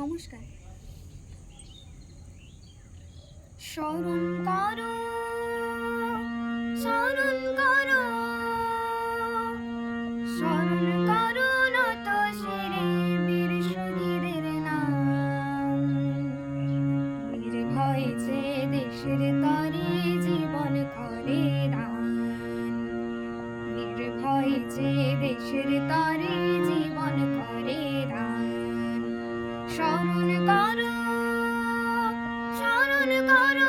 নমস্কার। স্মরণ করো স্মরণ করো স্মরণ করো নত শিরে বীর শহীদের নাম। নির্ভয় যে দেশের তরে জীবন করে দান। নির্ভয় যে দেশের তরে জীবন করে স্মরণ করো স্মরণ করো।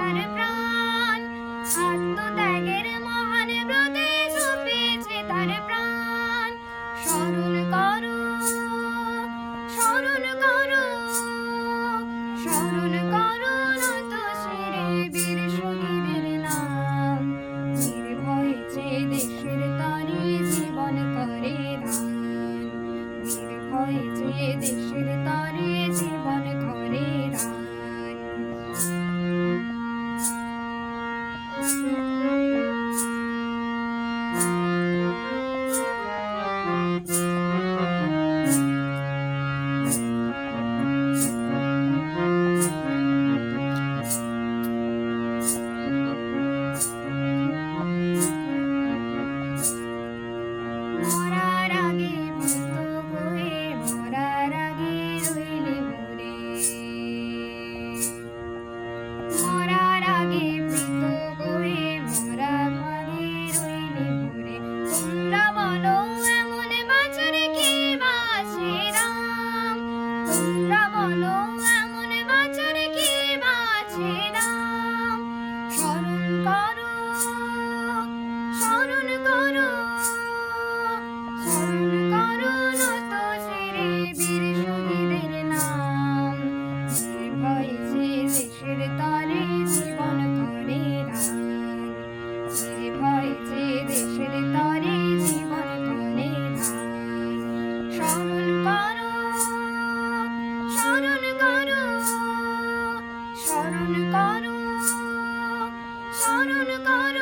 তার প্রাণ আত্মত্যাগের মহান ব্রতে পেয়েছে তার প্রাণ। স্মরণ করো স্মরণ করো স্মরণ করো るぬかる」